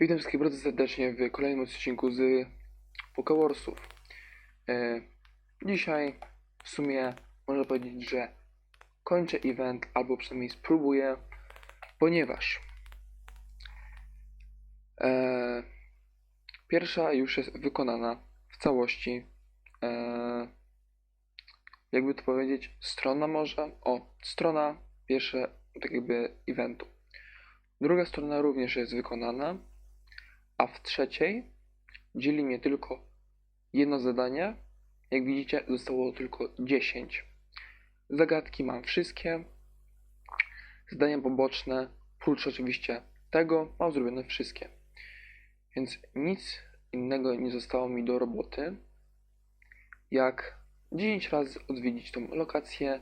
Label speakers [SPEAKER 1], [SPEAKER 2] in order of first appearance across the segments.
[SPEAKER 1] Witam wszystkich bardzo serdecznie w kolejnym odcinku z Pokewarsów. E, dzisiaj w sumie można powiedzieć, że kończę event, albo przynajmniej spróbuję, ponieważ e, pierwsza już jest wykonana w całości. E, jakby to powiedzieć, strona może, o, strona pierwsze tak jakby eventu. Druga strona również jest wykonana, a w trzeciej dzieli mnie tylko jedno zadanie. Jak widzicie, zostało tylko 10. Zagadki mam wszystkie. Zadania poboczne, prócz oczywiście tego, mam zrobione wszystkie. Więc nic innego nie zostało mi do roboty, jak 10 razy odwiedzić tą lokację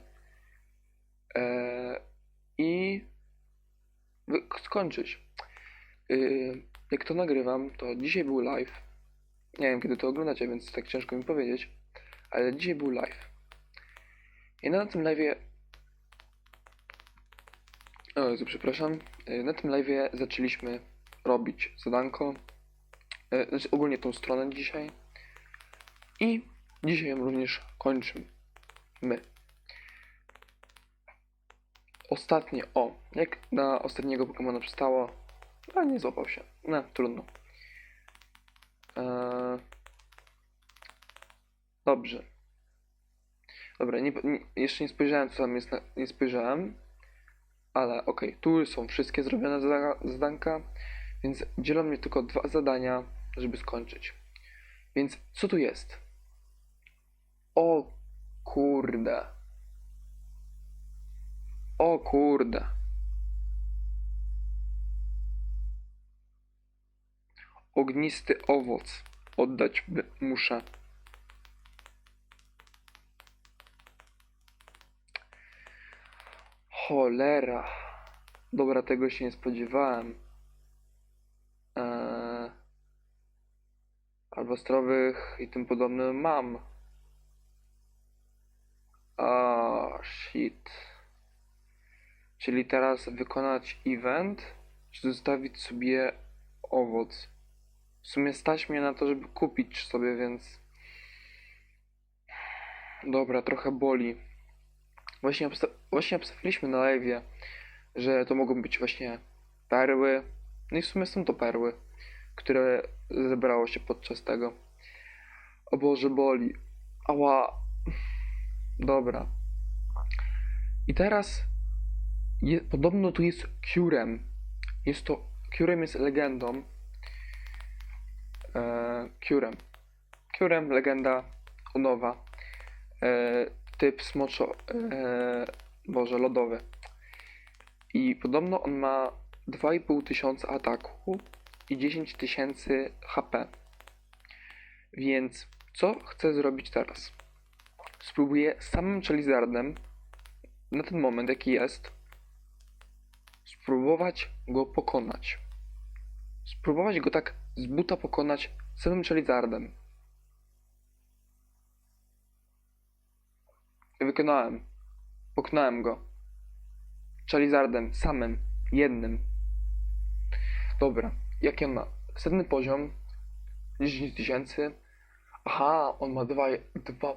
[SPEAKER 1] e, i skończyć. Yy, jak to nagrywam, to dzisiaj był live. Nie wiem, kiedy to oglądacie, więc tak ciężko mi powiedzieć, ale dzisiaj był live. I na tym live'ie. O Jezu, przepraszam. Yy, Na tym live'ie zaczęliśmy robić zadanko. Yy, Znaczy ogólnie tą stronę dzisiaj. I dzisiaj ją również kończymy. My. Ostatnie, o, jak na ostatniego Pokemona przystało, a nie złapał się. No, trudno. Eee... Dobrze. Dobra, nie, nie, jeszcze nie spojrzałem, co tam jest, na, nie spojrzałem, ale okej, tu są wszystkie zrobione zada, zadanka, więc dzielą mnie tylko dwa zadania, żeby skończyć. Więc co tu jest? O kurde. O kurde. Ognisty owoc. Oddać muszę. Cholera. Dobra, tego się nie spodziewałem. Eee, albo zdrowych i tym podobne mam. A shit. Czyli teraz wykonać event, czy zostawić sobie owoc. W sumie stać mnie na to, żeby kupić sobie, więc. Dobra, trochę boli. Właśnie, obsta- właśnie obstawiliśmy na live, że to mogą być właśnie perły. No i w sumie są to perły, które zebrało się podczas tego. O Boże, boli. Ała. Dobra. I teraz je, podobno tu jest Curem. Jest to. Curem jest legendą. Curem. Curem, legenda nowa. E, typ smoczo. E, Boże, lodowy. I podobno on ma 2,5 tysiąca ataku i 10 tysięcy HP. Więc co chcę zrobić teraz? Spróbuję samym Charizardem na ten moment, jaki jest, spróbować go pokonać. Spróbować go tak z buta pokonać samym Charizardem. Wykonałem. Pokonałem go. Charizardem, samym, jednym. Dobra, jaki on ma? Setny poziom, 10 tysięcy. Aha, on ma 2, 2,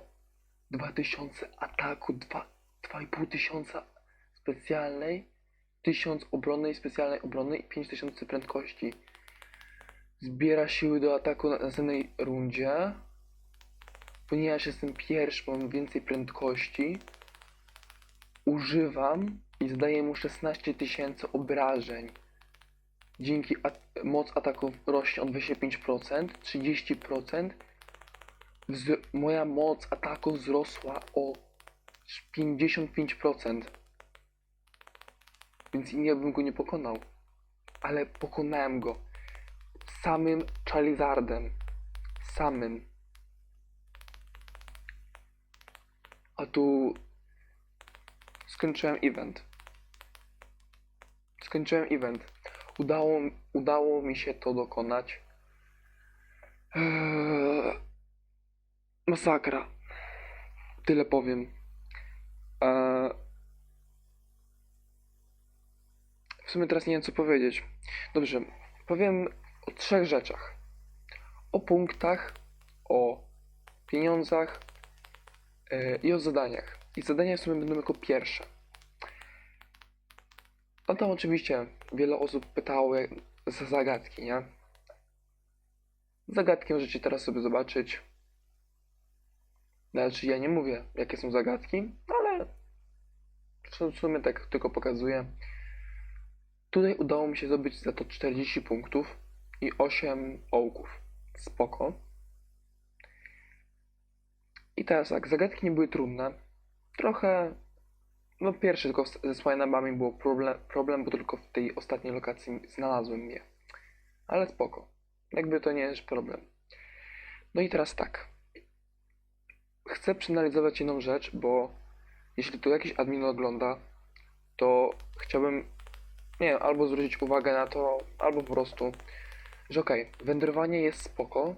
[SPEAKER 1] 2000 ataku, 2, 2,5 tysiąca specjalnej, 1000 obronnej, specjalnej obronnej i 5000 prędkości. Zbiera siły do ataku na następnej rundzie. Ponieważ jestem pierwszy, mam więcej prędkości. Używam i zdaję mu 16 tysięcy obrażeń. Dzięki at- moc ataków rośnie o 25%, 30%. Wz- moja moc ataku wzrosła o 55%. Więc nie bym go nie pokonał. Ale pokonałem go. Samym Charizardem. Samym. A tu skończyłem event. Skończyłem event. Udało, udało mi się to dokonać. Eee, masakra. Tyle powiem. Eee, w sumie teraz nie wiem co powiedzieć. Dobrze, powiem o trzech rzeczach. O punktach, o pieniądzach yy, i o zadaniach. I zadania w sumie będą jako pierwsze. No tam oczywiście wiele osób pytało za zagadki, nie? Zagadki możecie teraz sobie zobaczyć. Znaczy ja nie mówię jakie są zagadki, ale w w sumie tak tylko pokazuję. Tutaj udało mi się zdobyć za to 40 punktów i 8 ołków. Spoko. I teraz tak, zagadki nie były trudne. Trochę, no pierwszy tylko ze Swinabami było problem, problem, bo tylko w tej ostatniej lokacji znalazłem je. Ale spoko. Jakby to nie jest problem. No i teraz tak. Chcę przeanalizować jedną rzecz, bo jeśli tu jakiś admin ogląda, to chciałbym, nie wiem, albo zwrócić uwagę na to, albo po prostu, że okej, wędrowanie jest spoko,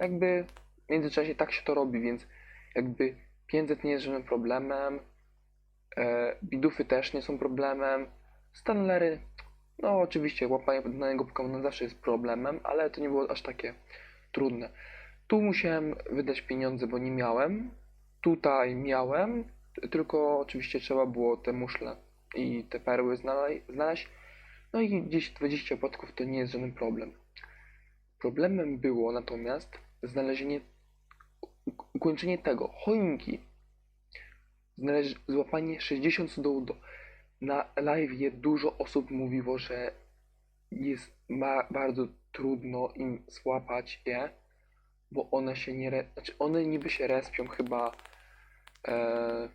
[SPEAKER 1] jakby w międzyczasie tak się to robi, więc jakby 500 nie jest żadnym problemem, e, bidufy też nie są problemem, stanlery, no oczywiście łapanie danego Pokemona zawsze jest problemem, ale to nie było aż takie trudne. Tu musiałem wydać pieniądze, bo nie miałem, tutaj miałem, tylko oczywiście trzeba było te muszle i te perły znaleźć, no i gdzieś 20 płatków to nie jest żaden problem. Problemem było natomiast znalezienie, ukończenie tego, choinki. Znaleźć, złapanie 60 sudołdo. Na live dużo osób mówiło, że jest ma, bardzo trudno im złapać je, bo one się nie, re, znaczy one niby się respią chyba e,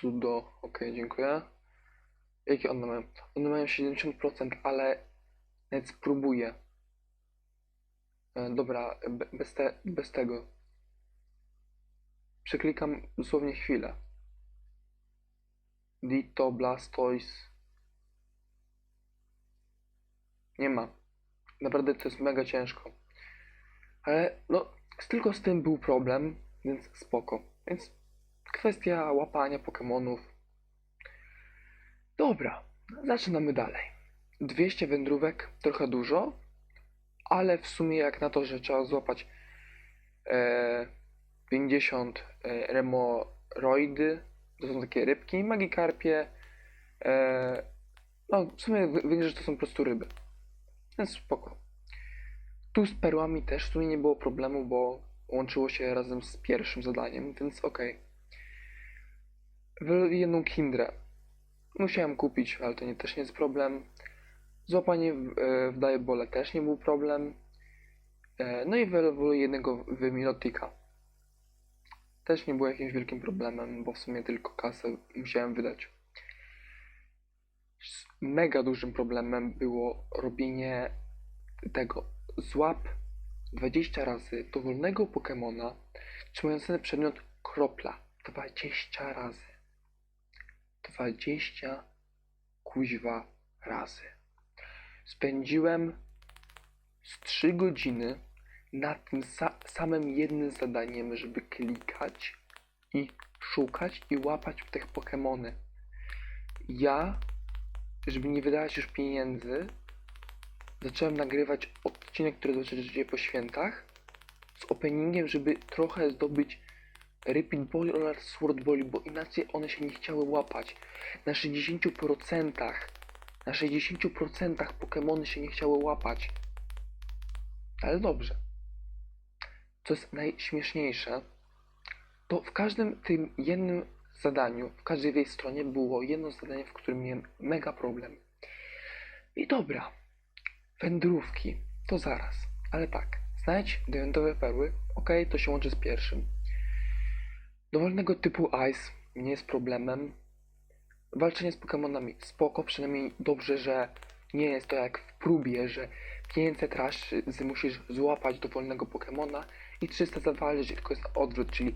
[SPEAKER 1] sudo, ok, dziękuję. Jakie one mają? One mają 70%, ale nawet spróbuję. E, dobra, be, bez, te, bez tego. Przeklikam dosłownie chwilę. Ditto, Blastoise. Nie ma. Naprawdę to jest mega ciężko. Ale no, tylko z tym był problem, więc spoko. Więc kwestia łapania Pokemonów. Dobra, zaczynamy dalej. 200 wędrówek, trochę dużo, ale w sumie jak na to, że trzeba złapać e, 50 e, remoroidy, to są takie rybki, magikarpie, e, no w sumie wi- większość to są po prostu ryby. Więc spoko. Tu z perłami też w sumie nie było problemu, bo łączyło się razem z pierwszym zadaniem, więc. Okay. jedną kindrę. Musiałem kupić, ale to nie, też nie jest problem. Złapanie w, e, w Diabole też nie był problem. E, no i wyewoluję jednego w Milotika. Też nie było jakimś wielkim problemem, bo w sumie tylko kasę musiałem wydać. Mega dużym problemem było robienie tego. Złap 20 razy dowolnego Pokemona trzymającego przedmiot kropla. 20 razy. 20 kuźwa razy. Spędziłem z 3 godziny na tym sa samym jednym zadaniem, żeby klikać i szukać i łapać tych Pokemony. Ja, żeby nie wydawać już pieniędzy, zacząłem nagrywać odcinek, który zobaczycie po świętach z openingiem, żeby trochę zdobyć Repeat Ball oraz Sword Ball, bo inaczej one się nie chciały łapać. Na 60% na 60% Pokemony się nie chciały łapać. Ale dobrze. Co jest najśmieszniejsze, to w każdym tym jednym zadaniu, w każdej tej stronie było jedno zadanie, w którym miałem mega problem. I dobra, wędrówki, to zaraz. Ale tak, znajdź diamentowe perły, ok, to się łączy z pierwszym. Dowolnego typu ice nie jest problemem. Walczenie z Pokemonami spoko, przynajmniej dobrze, że nie jest to jak w próbie, że 500 razy musisz złapać dowolnego Pokemona i 300 zawalczyć, tylko jest odwrót, czyli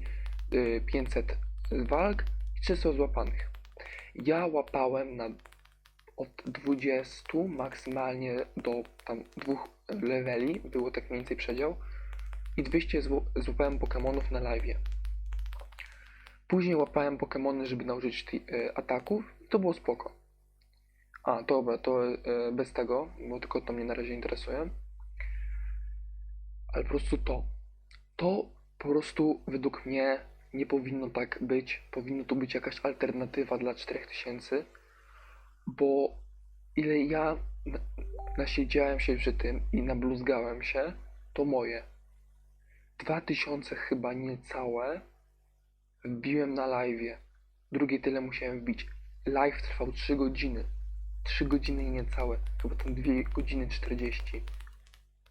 [SPEAKER 1] y, 500 walk i 300 złapanych. Ja łapałem na od 20 maksymalnie do tam dwóch leveli, było tak mniej więcej przedział i 200 zł- złapałem Pokemonów na live. Później łapałem Pokemony, żeby nauczyć y, ataków i to było spoko. A, dobra, to e, bez tego, bo tylko to mnie na razie interesuje. Ale po prostu to. To po prostu według mnie nie powinno tak być. Powinno tu być jakaś alternatywa dla 4000, bo ile ja na- nasiedziałem się przy tym i nabluzgałem się, to moje. 2000 chyba niecałe wbiłem na live'ie. Drugie tyle musiałem wbić. Live trwał 3 godziny. 3 godziny i niecałe. Chyba tam 2 godziny 40.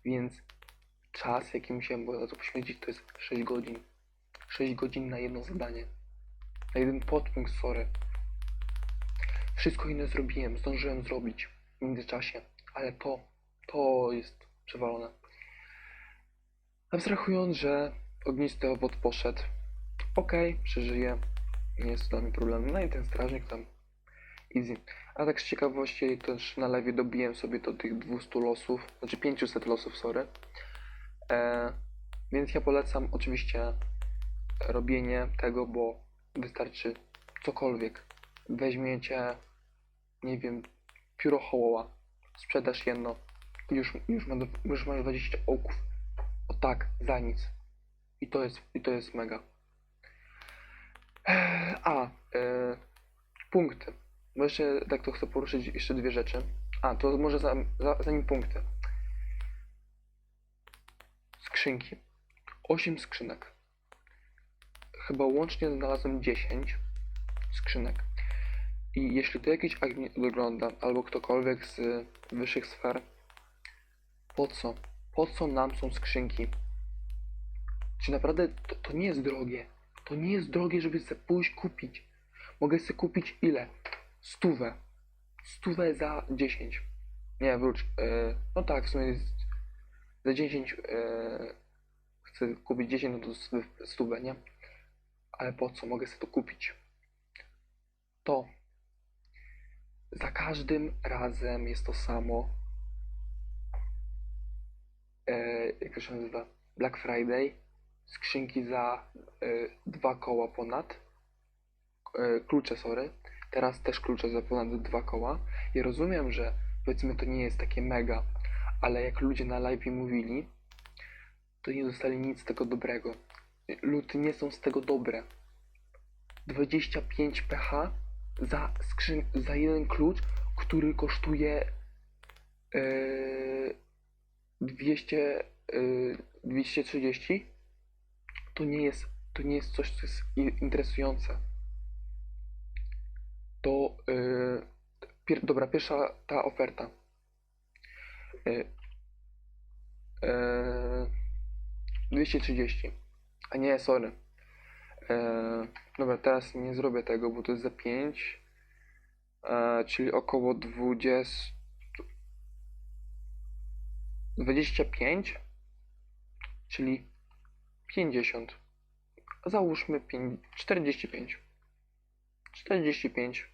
[SPEAKER 1] Więc czas, jaki musiałem było na to poświęcić, to jest 6 godzin. 6 godzin na jedno zadanie. Na jeden podpunkt, sorry. Wszystko inne zrobiłem, zdążyłem zrobić w międzyczasie, ale to, to jest przewalone. Abstrahując, że ognisty owoc poszedł, okej, przeżyję, nie jest to dla mnie problem. No i ten strażnik tam easy. A tak z ciekawości też na lewie dobiłem sobie do tych 200 losów, znaczy 500 losów, sorry. E, więc ja polecam oczywiście robienie tego, bo wystarczy cokolwiek. Weźmiecie, nie wiem, pióro hołoła, sprzedasz jedno już, już, ma, już masz 20 ołków. O tak, za nic. I to jest, i to jest mega. A, e, punkty. Bo jeszcze tak to chcę poruszyć jeszcze dwie rzeczy. A, to może za, za, zanim punkty. Skrzynki. 8 skrzynek. Chyba łącznie znalazłem 10 skrzynek. I jeśli to jakiś admin ogląda, albo ktokolwiek z wyższych sfer, po co? Po co nam są skrzynki? Czy naprawdę to, to nie jest drogie? To nie jest drogie, żeby sobie pójść kupić. Mogę sobie kupić ile? Stówę. Stówę za 10. Nie, wróć. e, no tak, w sumie jest za 10 e, chcę kupić 10, no to st- stówę, nie? Ale po co? Mogę sobie to kupić. To. Za każdym razem jest to samo. E, jak to się nazywa? Black Friday. Skrzynki za e, dwa koła ponad. E, klucze, sorry. Teraz też klucze za ponad dwa koła. I rozumiem, że powiedzmy to nie jest takie mega, ale jak ludzie na live mówili, to nie dostali nic tego dobrego. Luty nie są z tego dobre. 25 pH za, skrzyn- za jeden klucz, który kosztuje e, 200, e, 230, to nie jest, to nie jest coś, co jest interesujące. To e, pier- dobra, pierwsza ta oferta. E, e, 230. A nie, sorry. E, dobra, teraz nie zrobię tego, bo to jest za 5. E, czyli około 20. 25. Czyli 50. Załóżmy 5, 45. 45.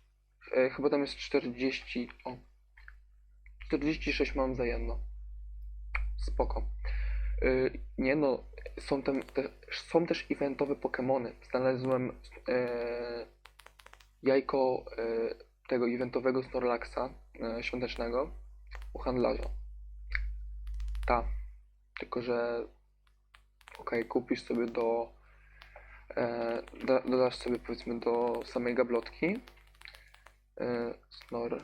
[SPEAKER 1] E, chyba tam jest 40. O. 46 mam za jedno. Spoko. Y, nie no, są, tam, te, są też eventowe Pokémony. Znalazłem e, jajko e, tego eventowego Snorlaxa e, świątecznego u handlarza. Ta. Tylko, że okej, kupisz sobie do e, da, dodasz sobie powiedzmy do samej gablotki e, Snor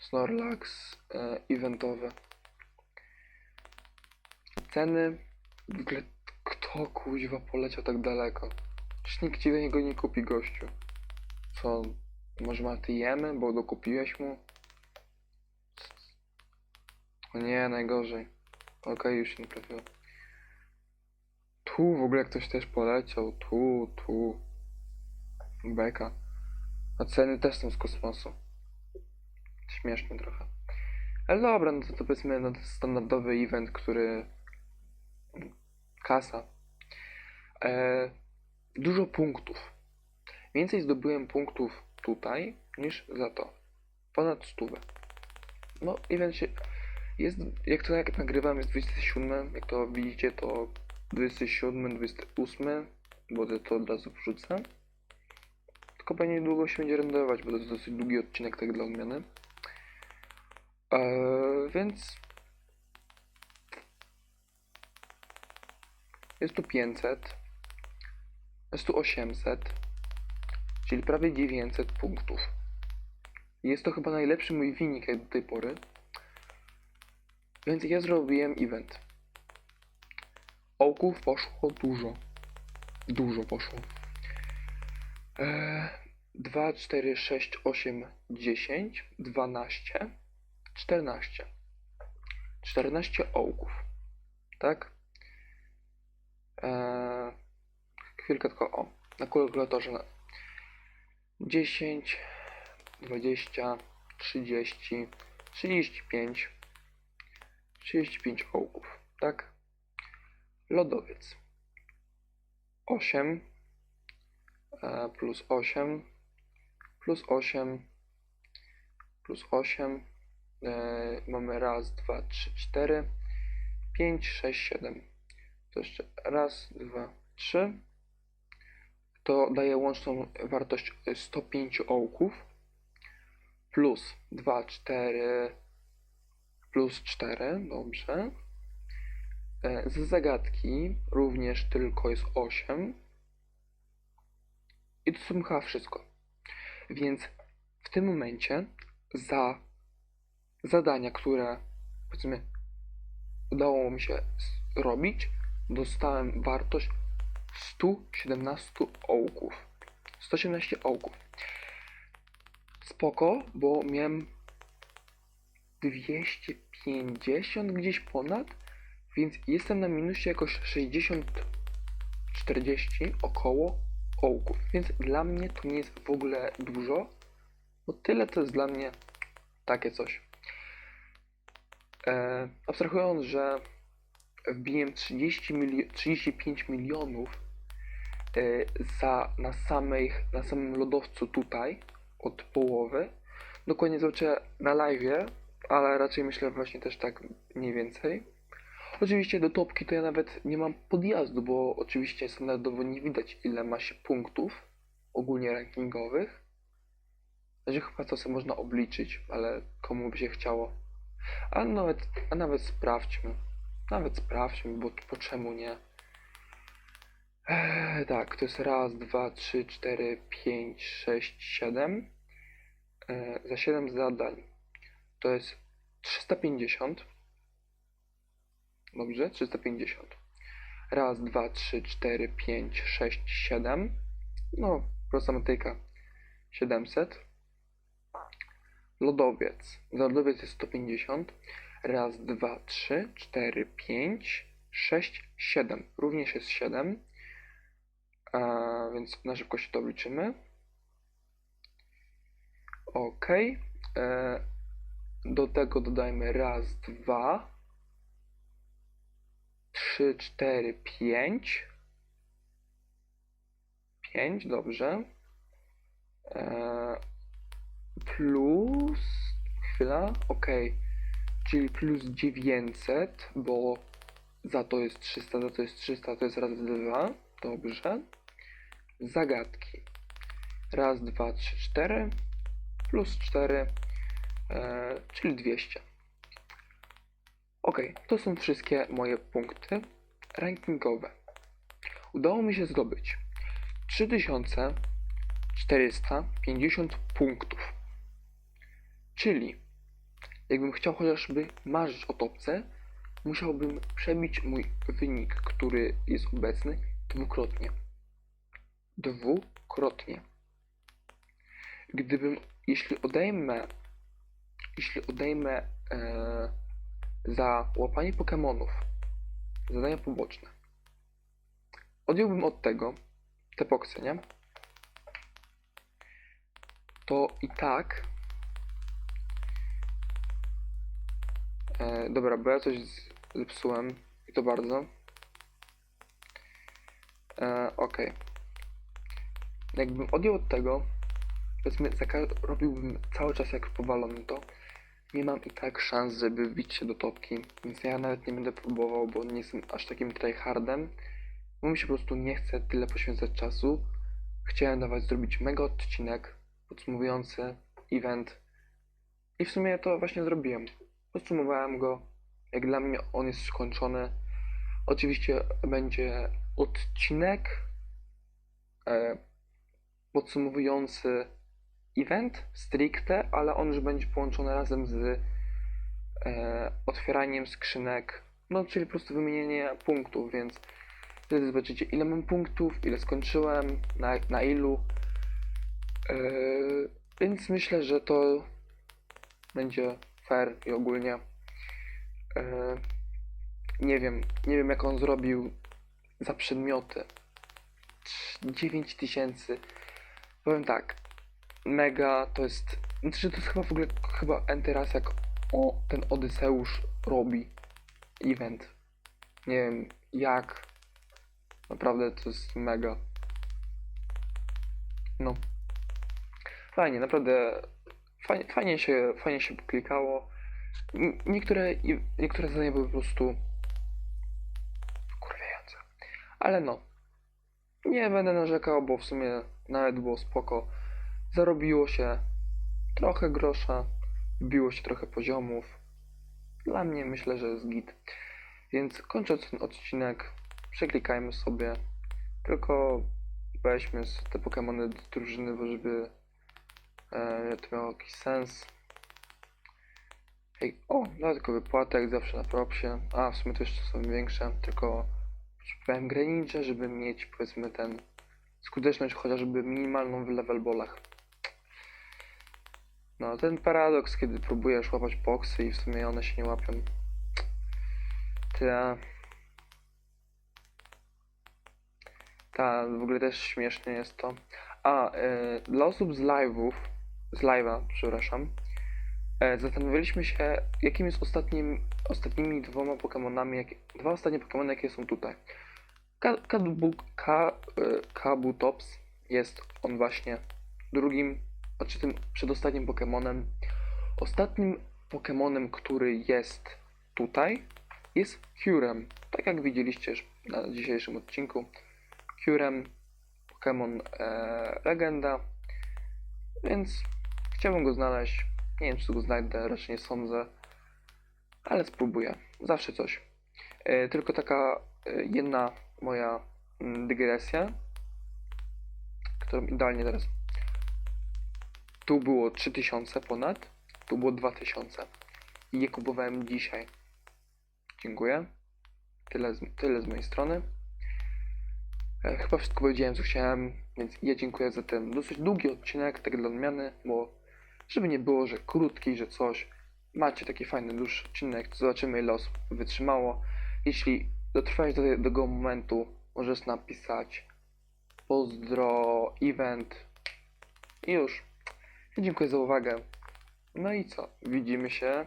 [SPEAKER 1] Snorlax e, eventowe ceny w ogóle kto kuźwa poleciał tak daleko? Przecież nikt ci do niego nie kupi gościu. Co? Może ma ty jemy, bo dokupiłeś mu? O nie, najgorzej. Okej, już się nie trafiło. Tu w ogóle ktoś też poleciał. Tu, tu. Beka. A ceny też są z kosmosu. Śmieszne trochę. Ale dobra, no to, to powiedzmy no, to standardowy event, który kasa. E, dużo punktów. Więcej zdobyłem punktów tutaj niż za to. Ponad stówę. No, event się. Jest, jak to jak nagrywam, jest 27. Jak to widzicie, to 27, 28. Bo to, od razu wrzucę. Tylko pewnie długo się będzie renderować, bo to jest dosyć długi odcinek, tak dla odmiany. Eee, więc jest tu 500, jest tu 800, czyli prawie 900 punktów. Jest to chyba najlepszy mój wynik jak do tej pory. Więc ja zrobiłem event. Ołków poszło dużo. Dużo poszło. Eee, 2, 4, 6, 8, 10, 12, 14. 14 ołków. Tak? Eee, chwilkę tylko o. Na kalkulatorze. na- 10, 20, 30, 35, 35 ołków, tak? Lodowiec. 8 e, plus 8 plus 8 plus 8 e, mamy raz, dwa, trzy, cztery, pięć, sześć, siedem. To jeszcze raz, dwa, trzy. To daje łączną wartość 105 ołków plus 2, 4 plus 4, dobrze. E, Z zagadki również tylko jest 8. I to są chyba wszystko. Więc w tym momencie za zadania, które powiedzmy udało mi się zrobić, dostałem wartość 117 ołków. 117 ołków. Spoko, bo miałem 250 gdzieś ponad, więc jestem na minusie jakoś 60 40 około ołków, więc dla mnie to nie jest w ogóle dużo, bo tyle to jest dla mnie takie coś. E, abstrahując, że wbiłem 30 milio- 35 milionów e, za, na, samej, na samym lodowcu tutaj, od połowy. Dokładnie zobaczę na live, ale raczej myślę właśnie też tak mniej więcej. Oczywiście do topki to ja nawet nie mam podjazdu, bo oczywiście standardowo nie widać ile ma się punktów ogólnie rankingowych. Znaczy chyba to sobie można obliczyć, ale komu by się chciało. A nawet, a nawet sprawdźmy. Nawet sprawdźmy, bo, bo czemu nie? Eee, tak, to jest raz, dwa, trzy, cztery, pięć, sześć, siedem. Eee, za 7 zadań to jest 350. Dobrze, 350. Raz, dwa, trzy, cztery, pięć, sześć, siedem. No, prosta matematyka. 700. Lodowiec. Za lodowiec jest 150. Raz, dwa, trzy, cztery, pięć, sześć, siedem. Również jest 7. A, więc na szybko się to obliczymy. Ok. E, do tego dodajmy raz, dwa, trzy, cztery, pięć. Pięć, dobrze. E, plus. Chwila, ok. Czyli plus 900, bo za to jest 300, za to jest 300, to jest raz, dwa. Dobrze. Zagadki. Raz, dwa, trzy, cztery. Plus 4, e, czyli 200. Ok, to są wszystkie moje punkty rankingowe. Udało mi się zdobyć 3450 punktów. Czyli, jakbym chciał chociażby marzyć o topce, musiałbym przebić mój wynik, który jest obecny, dwukrotnie. Dwukrotnie. Gdybym, jeśli odejmę, jeśli odejmę e, za łapanie Pokemonów zadania poboczne, odjąłbym od tego te poksy, nie? To i tak. E, dobra, bo ja coś zepsułem i to bardzo. E, Okej. Jakbym odjął od tego, powiedzmy, robiłbym cały czas jak powalony to, nie mam i tak szans, żeby wbić się do topki, więc ja nawet nie będę próbował, bo nie jestem aż takim tryhardem, bo mi się po prostu nie chce tyle poświęcać czasu. Chciałem dawać zrobić mega odcinek podsumowujący event i w sumie to właśnie zrobiłem. Podsumowałem go. Jak dla mnie on jest skończony. Oczywiście będzie odcinek e, podsumowujący event stricte, ale on już będzie połączony razem z e, otwieraniem skrzynek, no czyli po prostu wymienienie punktów, więc wtedy zobaczycie ile mam punktów, ile skończyłem, na, na ilu. E, więc myślę, że to będzie fair i ogólnie. E, nie wiem, nie wiem jak on zrobił za przedmioty. 9 tysięcy. Powiem tak, mega to jest. Znaczy to jest chyba w ogóle chyba enty jak o, ten Odyseusz robi event. Nie wiem jak. Naprawdę to jest mega. No. Fajnie, naprawdę fajnie, fajnie się fajnie się klikało. Niektóre, niektóre zadania były po prostu wkurwiające. Ale no. Nie będę narzekał, bo w sumie nawet było spoko. Zarobiło się trochę grosza, wbiło się trochę poziomów. Dla mnie myślę, że jest git. Więc kończąc ten odcinek, przeklikajmy sobie. Tylko weźmy te Pokémony do drużyny, bo żeby e, to miało jakiś sens. Hej, o, dodatkowy płatek zawsze na propsie. A, w sumie to jeszcze są większe, tylko potrzebowałem Greninja, żeby mieć powiedzmy ten skuteczność chociażby minimalną w level ballach. No, ten paradoks, kiedy próbujesz łapać boksy i w sumie one się nie łapią. Ta... Ta, w ogóle też śmieszne jest to. A, e, dla osób z live'ów, z live'a, przepraszam, e, zastanawialiśmy się, jakim jest ostatnim, ostatnimi dwoma Pokémonami, jakie, dwa ostatnie Pokémony, jakie są tutaj. Ka, Ka, e, Kabutops jest on właśnie drugim, znaczy tym przedostatnim Pokémonem. Ostatnim Pokémonem, który jest tutaj, jest Kyurem. Tak jak widzieliście już na dzisiejszym odcinku. Kyurem, Pokémon e, Legenda. Więc chciałbym go znaleźć. Nie wiem, czy go znajdę, raczej nie sądzę. Ale spróbuję. Zawsze coś. E, tylko taka e, jedna moja mm, dygresja, którą idealnie teraz. Tu było 3000 ponad, tu było 2000. I je kupowałem dzisiaj. Dziękuję. Tyle z, tyle z mojej strony. E, Chyba wszystko powiedziałem, co chciałem, więc ja dziękuję za ten dosyć długi odcinek, tak dla odmiany, bo żeby nie było, że krótki, że coś. Macie taki fajny, dłuższy odcinek, zobaczymy ile osób wytrzymało. Jeśli dotrwałeś do do tego momentu, możesz napisać pozdro, event i już. Dziękuję za uwagę. No i co? Widzimy się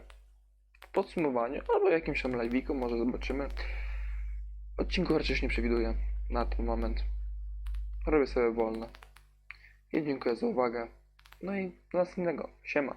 [SPEAKER 1] w podsumowaniu albo jakimś tam live'iku, może zobaczymy. Odcinku raczej nie przewiduję na ten moment. Robię sobie wolne. Ja dziękuję za uwagę. No i do następnego. Siema.